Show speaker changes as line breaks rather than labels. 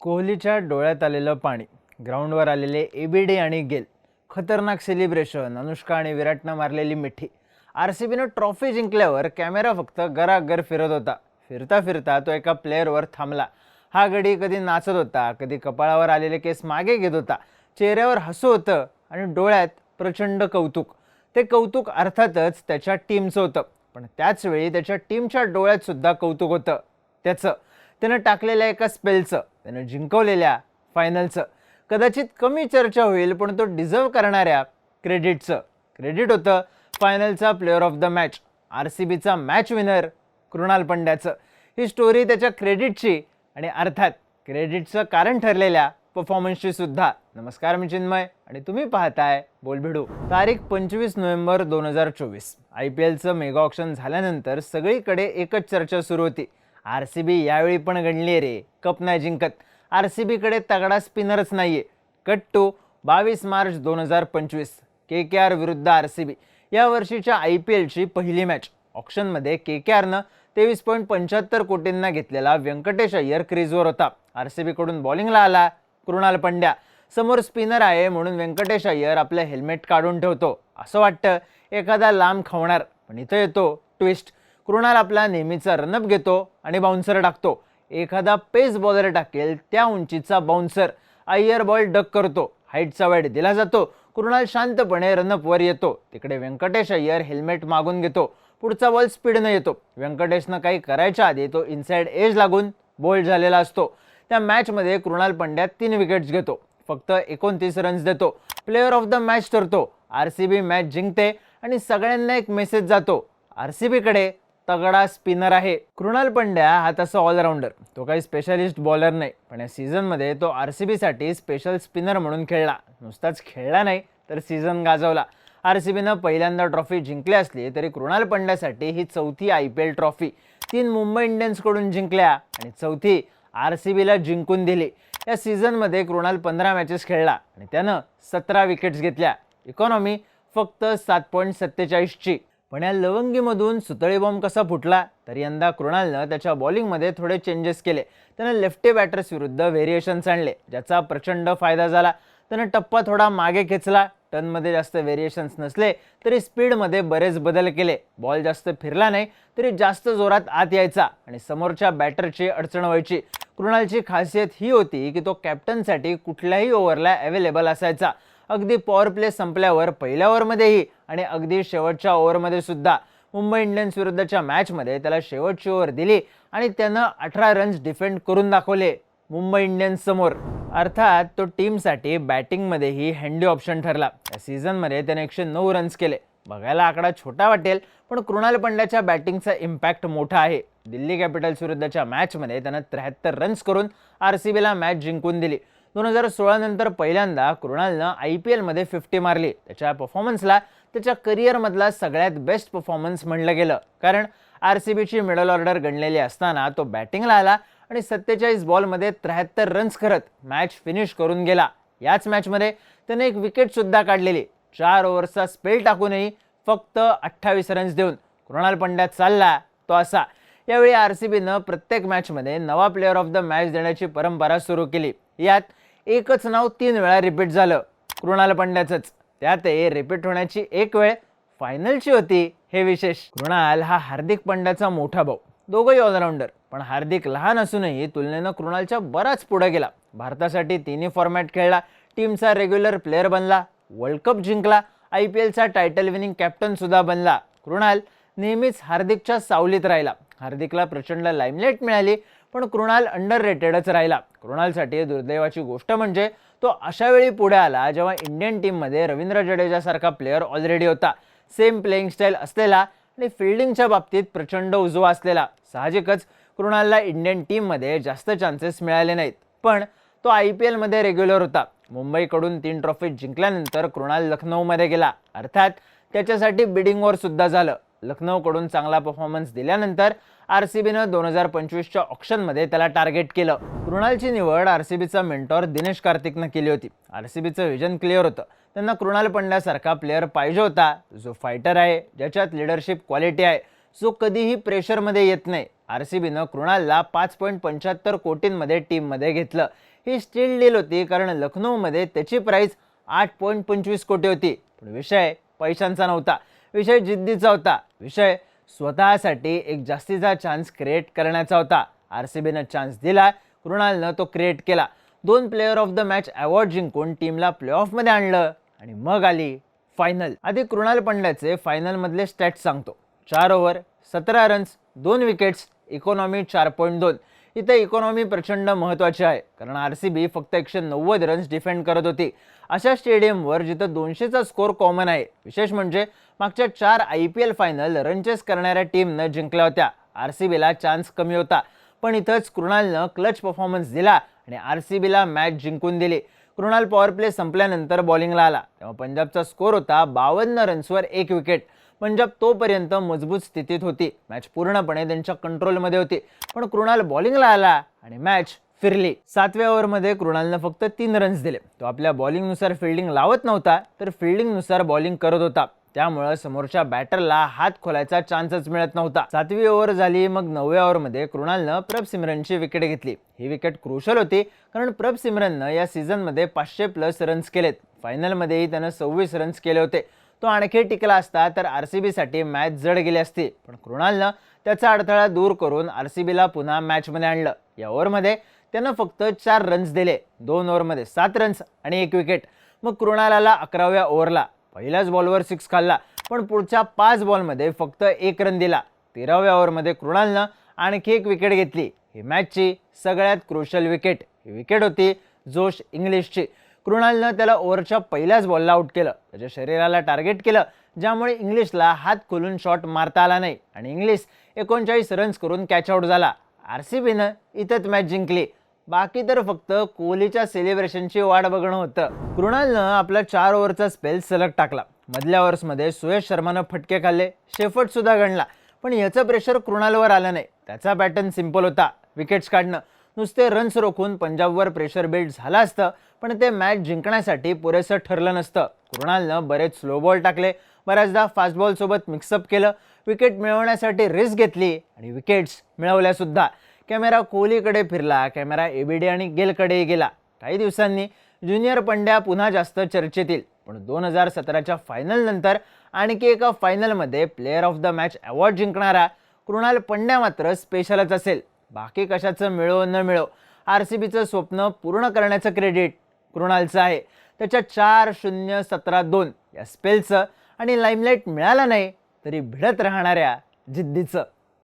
कोहलीच्या डोळ्यात आलेलं पाणी ग्राउंडवर आलेले एबीडी आणि गेल खतरनाक सेलिब्रेशन अनुष्का आणि विराटनं मारलेली मिठी. आर सी बीनं ट्रॉफी जिंकल्यावर कॅमेरा फक्त गरागर फिरत होता. फिरता फिरता तो एका प्लेअरवर थांबला. हा गडी कधी नाचत होता कधी कपाळावर आलेले केस मागे घेत होता. चेहऱ्यावर हसू होतं आणि डोळ्यात प्रचंड कौतुक. ते कौतुक अर्थातच त्याच्या टीमचं होतं. पण त्याच वेळी त्याच्या टीमच्या डोळ्यात सुद्धा कौतुक होतं. त्याचं त्यानं टाकलेल्या एका स्पेलचं त्यानं जिंकवलेल्या फायनलचं कदाचित कमी चर्चा होईल पण तो डिझर्व करणाऱ्या क्रेडिटचं क्रेडिट होतं फायनलचा player of the match R C बीचा मॅच विनर कृणाल पंड्याचं. ही स्टोरी त्याच्या क्रेडिटची आणि अर्थात क्रेडिटचं कारण ठरलेल्या परफॉर्मन्सची सुद्धा. नमस्कार मी चिन्मय आणि तुम्ही पाहताय बोलभिडू. तारीख पंचवीस नोव्हेंबर दोन हजार चोवीस. आय पी एलचं मेगा ऑप्शन झाल्यानंतर सगळीकडे एकच चर्चा सुरू होती. आर सी बी यावेळी पण गणली रे. कप नाही जिंकत. आर सी बीकडे तगडा स्पिनरच नाहीये. कट टू बावीस मार्च दोन हजार पंचवीस. के के आर विरुद्ध आर सी बी. या वर्षीच्या आय पी एलची पहिली मॅच. ऑप्शनमध्ये के के आरनं तेवीस पॉईंट पंच्याहत्तर कोटींना घेतलेला व्यंकटेश अय्यर क्रीजवर होता. आर सी बीकडून बॉलिंगला आला कृणाल पंड्या. समोर स्पिनर आहे म्हणून व्यंकटेश अय्यर आपलं हेल्मेट काढून ठेवतो. असं वाटतं एखादा लांब खवणार. पण इथं येतो ट्विस्ट. कृणाल आपला नेहमीचा रनअप घेतो आणि बाउन्सर टाकतो. एखादा पेस बॉलर टाकेल त्या उंचीचा बाउन्सर आय्यर बॉल डक करतो. हाईटचा वेळ दिला जातो. कृणाल शांतपणे रनअपवर येतो. तिकडे व्यंकटेश अय्यर हेल्मेट मागून घेतो. पुढचा बॉल स्पीडनं येतो. व्यंकटेशनं काही करायच्या आधी तो इनसाइड एज लागून बोल्ड झालेला असतो. त्या मॅचमध्ये कृणाल पंड्या तीन विकेट्स घेतो. फक्त एकोणतीस रन्स देतो. प्लेअर ऑफ द मॅच ठरतो. आर सी बी मॅच जिंकते आणि सगळ्यांना एक मेसेज जातो. आर सी बीकडे तगडा स्पिनर आहे. कृणाल पंड्या हा तसा ऑलराऊंडर तो काही स्पेशलिस्ट बॉलर नाही. पण या सीझनमध्ये तो आर सी बीसाठी स्पेशल स्पिनर म्हणून खेळला. नुसताच खेळला नाही तर सीझन गाजवला. आर सी बीनं पहिल्यांदा ट्रॉफी जिंकली असली तरी कृणाल पंड्यासाठी ही चौथी आय पी एल ट्रॉफी तीन मुंबई इंडियन्सकडून जिंकल्या आणि चौथी आर सी बीला जिंकून दिली. या सीझनमध्ये कृणाल पंधरा मॅचेस खेळला आणि त्यानं सतरा विकेट्स घेतल्या. इकॉनॉमी फक्त सात पॉईंट सत्तेचाळीसची. पण या लवंगीमधून सुतळी बॉम्ब कसा फुटला तर यंदा कृणालनं त्याच्या बॉलिंगमध्ये थोडे चेंजेस केले. त्यानं लेफ्टी बॅटर्स विरुद्ध व्हेरिएशन्स आणले ज्याचा प्रचंड फायदा झाला. त्यानं टप्पा थोडा मागे खेचला टनमध्ये जास्त व्हेरिएशन्स नसले तरी स्पीडमध्ये बरेच बदल केले. बॉल जास्त फिरला नाही तरी जास्त जोरात आत यायचा आणि समोरच्या बॅटरची अडचण व्हायची. कृणालची खासियत ही होती की तो कॅप्टनसाठी कुठल्याही ओव्हरला अवेलेबल असायचा. अगदी पॉवर प्ले संपल्यावर पहिल्या ओव्हरमध्येही आणि अगदी शेवटच्या ओव्हरमध्ये सुद्धा मुंबई इंडियन्स विरुद्धच्या मॅचमध्ये त्याला शेवटची ओव्हर दिली आणि त्यानं अठरा रन्स डिफेंड करून दाखवले मुंबई इंडियन्स समोर. अर्थात तो टीमसाठी बॅटिंगमध्येही हँडी ऑप्शन ठरला. या सीझनमध्ये त्याने एकशे नऊ रन्स केले. बघायला आकडा छोटा वाटेल पण कृणाल पंड्याच्या बॅटिंगचा इम्पॅक्ट मोठा आहे. दिल्ली कॅपिटल्स विरुद्धच्या मॅचमध्ये त्यानं त्र्याहत्तर रन्स करून आर सी बीला मॅच जिंकून दिली. दोन हजार सोळानंतर पहिल्यांदा कृणालनं आय पी एलमध्ये फिफ्टी मारली. त्याच्या परफॉर्मन्सला त्याच्या करिअरमधला सगळ्यात बेस्ट परफॉर्मन्स म्हणलं गेलं. कारण आर सी बीची मिडल ऑर्डर गणलेली असताना तो बॅटिंगला आला आणि सत्तेचाळीस बॉलमध्ये त्र्याहत्तर रन्स करत मॅच फिनिश करून गेला. याच मॅचमध्ये त्याने एक विकेटसुद्धा काढलेली. चार ओव्हर्सचा स्पेल टाकूनही फक्त अठ्ठावीस रन्स देऊन कृणाल पंड्या चालला तो असा. यावेळी आर सी बीनं प्रत्येक मॅचमध्ये नवा प्लेअर ऑफ द मॅच देण्याची परंपरा सुरू केली. यात एकच नाव तीन वेळा रिपीट झालं. कृणाल पंड्याचंच त्यातही रिपीट होण्याची एक वेळ फायनलची होती हे विशेष. कृणाल हा हार्दिक पंड्याचा मोठा भाऊ. दोघंही ऑलराऊंडर पण हार्दिक लहान असूनही तुलनेनं कृणालच्या बराच पुढे गेला. भारतासाठी तिन्ही फॉर्मॅट खेळला. टीमचा रेग्युलर प्लेअर बनला. वर्ल्ड कप जिंकला. आय पी एलचा टायटल विनिंग कॅप्टनसुद्धा बनला. कृणाल नेहमीच हार्दिकच्या सावलीत राहिला. हार्दिकला प्रचंड लाईमलाईट मिळाली. पण कृणाल अंडर रेटेडच राहिला. कृणालसाठी दुर्दैवाची गोष्ट म्हणजे तो अशा वेळी पुढे आला जेव्हा इंडियन टीममध्ये रवींद्र जडेजासारखा प्लेअर ऑलरेडी होता. सेम प्लेईंग स्टाईल असलेला आणि फिल्डिंगच्या बाबतीत प्रचंड उजवा असलेला. साहजिकच कृणालला इंडियन टीममध्ये जास्त चान्सेस मिळाले नाहीत. पण तो आय पी एलमध्ये रेग्युलर होता. मुंबईकडून तीन ट्रॉफी जिंकल्यानंतर कृणाल लखनौमध्ये गेला. अर्थात त्याच्यासाठी बिडिंग सुद्धा झालं. लखनौकडून चांगला परफॉर्मन्स दिल्यानंतर आर सी बीनं दोन हजार पंचवीसच्या ऑप्शनमध्ये त्याला टार्गेट केलं. कृणालची निवड आर सी बीचा मेंटॉर दिनेश कार्तिकनं केली होती. आर सी बीचं विजन क्लिअर होतं. त्यांना कृणाल पंड्यासारखा प्लेअर पाहिजे होता. जो फायटर आहे ज्याच्यात लिडरशिप क्वालिटी आहे जो कधीही प्रेशरमध्ये येत नाही आर सी बीनं कृणालला पाच पॉईंट पंच्याहत्तर कोटींमध्ये टीममध्ये घेतलं. ही स्टील डील होती कारण लखनौमध्ये त्याची प्राईस आठ पॉईंट पंचवीस कोटी होती. पण विषय पैशांचा नव्हता. विषय जिद्दीचा होता. विषय स्वतःसाठी एक जास्तीचा चान्स क्रिएट करण्याचा होता. आर सी बीनं चान्स दिला कृणालनं तो क्रिएट केला. दोन player of the match award जिंकून टीमला प्लेऑफमध्ये आणलं आणि मग आली फायनल आधी कृणाल पंड्याचे फायनलमधले स्टॅट्स सांगतो. चार ओव्हर सतरा रन्स दोन विकेट्स इकॉनॉमी चार पॉईंट दोन. इथं इकॉनॉमी प्रचंड महत्त्वाची आहे. कारण आर सी बी फक्त एकशे नव्वद रन्स डिफेंड करत होती. अशा स्टेडियमवर जिथं दोनशेचा स्कोर कॉमन आहे. विशेष म्हणजे मागच्या चार I P L final run chase करणाऱ्या टीमनं जिंकल्या होत्या. आर सी बीला चान्स कमी होता. पण इथंच कृणालनं क्लच परफॉर्मन्स दिला आणि आर सी बीला मॅच जिंकून दिली. कृणाल पॉवर प्ले संपल्यानंतर बॉलिंगला आला. तेव्हा पंजाबचा स्कोर होता बावन्न रन्सवर एक विकेट पंजाब तोपर्यंत मजबूत स्थितीत होती. मॅच पूर्णपणे त्यांच्या कंट्रोलमध्ये होती. पण कृणाल बॉलिंगला आला आणि मॅच फिरली. सातव्या ओव्हरमध्ये कृणालनं फक्त तीन रन्स दिले. तो आपल्या बॉलिंगनुसार फिल्डिंग लावत नव्हता तर फिल्डिंगनुसार बॉलिंग करत होता. त्यामुळं समोरच्या बॅटरला हात खोलायचा चान्सच मिळत नव्हता. सातवी ओव्हर झाली मग नवव्या ओव्हरमध्ये कृणालनं प्रभ सिमरनची विकेट घेतली. ही विकेट क्रुशल होती कारण प्रभ सिमरननं या सीझनमध्ये पाचशे प्लस रन्स केलेत. फायनलमध्येही त्यानं सव्वीस रन्स केले होते. तो आणखी टिकला असता तर आर सी बीसाठी मॅच जड गेली असती. पण कृणालनं त्याचा अडथळा दूर करून आर सी बीला पुन्हा मॅचमध्ये आणलं. या ओव्हरमध्ये त्यानं फक्त चार रन्स दिले. दोन ओव्हरमध्ये सात रन्स आणि एक विकेट मग कृणालाला अकराव्या ओव्हरला. पहिल्याच बॉलवर सिक्स खाल्ला पण पुढच्या पाच बॉलमध्ये फक्त एक रन दिला. तेराव्या ओव्हरमध्ये कृणालनं आणखी एक विकेट घेतली. ही मॅचची सगळ्यात क्रुशल विकेट. ही विकेट होती जोश इंग्लिशची. कृणालनं त्याला ओव्हरच्या पहिल्याच बॉलला आउट केलं. त्याच्या शरीराला टार्गेट केलं ज्यामुळे इंग्लिशला हात खोलून शॉट मारता आला नाही. आणि इंग्लिश एकोणचाळीस रन्स करून कॅचआउट झाला. आर सी बीनं इथंच मॅच जिंकली. बाकी तर फक्त कोहलीच्या सेलिब्रेशनची वाट बघणं होतं. कृणालनं आपला चार ओव्हरचा स्पेल सलग टाकला. मधल्या ओव्हर्समध्ये सुयश शर्मानं फटके खाल्ले शेफट सुद्धा गणला. पण याचं प्रेशर कृणालवर आलं नाही. त्याचा पॅटर्न सिंपल होता. विकेट्स काढणं. नुसते रन्स रोखून पंजाबवर प्रेशर बिल्ड झालं असतं पण ते मॅच जिंकण्यासाठी पुरेसं ठरलं नसतं. कृणालनं बरेच स्लो बॉल टाकले. बऱ्याचदा फास्टबॉलसोबत मिक्सअप केलं. विकेट मिळवण्यासाठी रिस्क घेतली आणि विकेट्स मिळवल्यासुद्धा. कॅमेरा कोहलीकडे फिरला कॅमेरा एबीडी आणि गेलकडेही गेला. काही दिवसांनी ज्युनियर पंड्या पुन्हा जास्त चर्चेत येईल पण दोन हजार सतराच्या फायनलनंतर आणखी एका फायनलमध्ये player of the match award जिंकणारा कृणाल पंड्या मात्र स्पेशलच असेल. बाकी कशाचं मिळो न मिळो आर सी बीचं स्वप्न पूर्ण करण्याचं क्रेडिट कृणालचं आहे. त्याच्या चार शून्य सतरा दोन या स्पेलचं आणि लाईमलाईट मिळाला नाही तरी भिडत राहणाऱ्या जिद्दीचं.